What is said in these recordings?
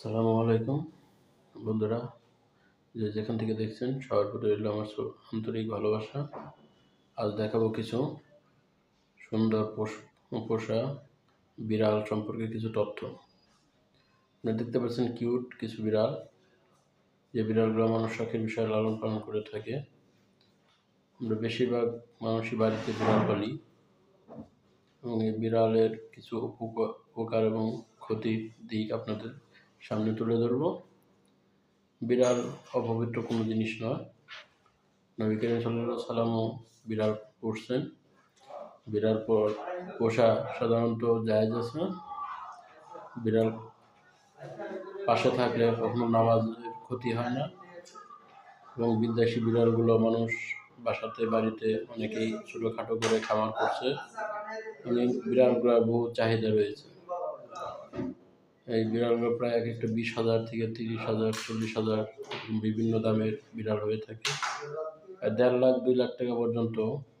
আসসালামু আলাইকুম, বন্ধুরা। যে যেখান থেকে দেখছেন সবার প্রতি রইল আমার আন্তরিক ভালোবাসা। আজ দেখাবো কিছু সুন্দর পোষ- বিড়াল সম্পর্কে কিছু তথ্য। আপনারা দেখতে পাচ্ছেন কিউট কিছু বিড়াল। যে বিড়ালগুলো মানুষ শখের বিষয়ে লালন পালন করে থাকে। আমরা বেশিরভাগ মানুষই বাড়িতে বিড়াল পালি। এবং এই বিড়ালের কিছু উপকার এবং ক্ষতির দিক আপনাদের সামনে তুলে ধরবো। বিড়াল অপবিত্র কোনো জিনিস নয়। নবী করিম সাল্লাহ সাল্লামও বিড়াল পুষছেন। বিড়াল প- পোষা সাধারণত জায়েজ আছে। না বিড়াল পাশে থাকলে কখনো নামাজের ক্ষতি হয় না। এবং বিদেশি বিড়ালগুলো মানুষ বাসাতে, বাড়িতে অনেকেই ছোটোখাটো করে খামার করছে। মানে বিড়ালগুলোর বহু চাহিদা রয়েছে। এই বিড়ালগুলো প্রায় এক একটা বিশ হাজার থেকে তিরিশ হাজার, চল্লিশ হাজার বিভিন্ন দামের বিড়াল হয়ে থাকে। দেড় লাখ, দুই লাখ টাকা পর্যন্ত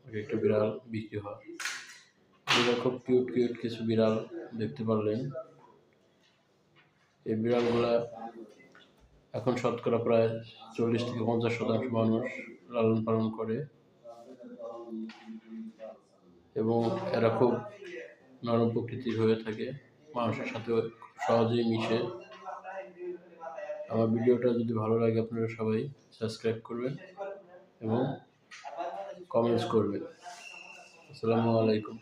এক একটা বিড়াল বিক্রি হয়। এগুলো খুব কিউট কিউট কিছু বিড়াল দেখতে পারলেন। এই বিড়ালগুলা এখন শতকরা প্রায় চল্লিশ থেকে পঞ্চাশ শতাংশ মানুষ লালন পালন করে। এবং এরা খুব নরম প্রকৃতির হয়ে থাকে। মানুষের সাথে সহজেই মিশে। আমার ভিডিওটা যদি ভালো লাগে, আপনারা সবাই সাবস্ক্রাইব করবেন এবং কমেন্টস করবেন। আসসালামু আলাইকুম।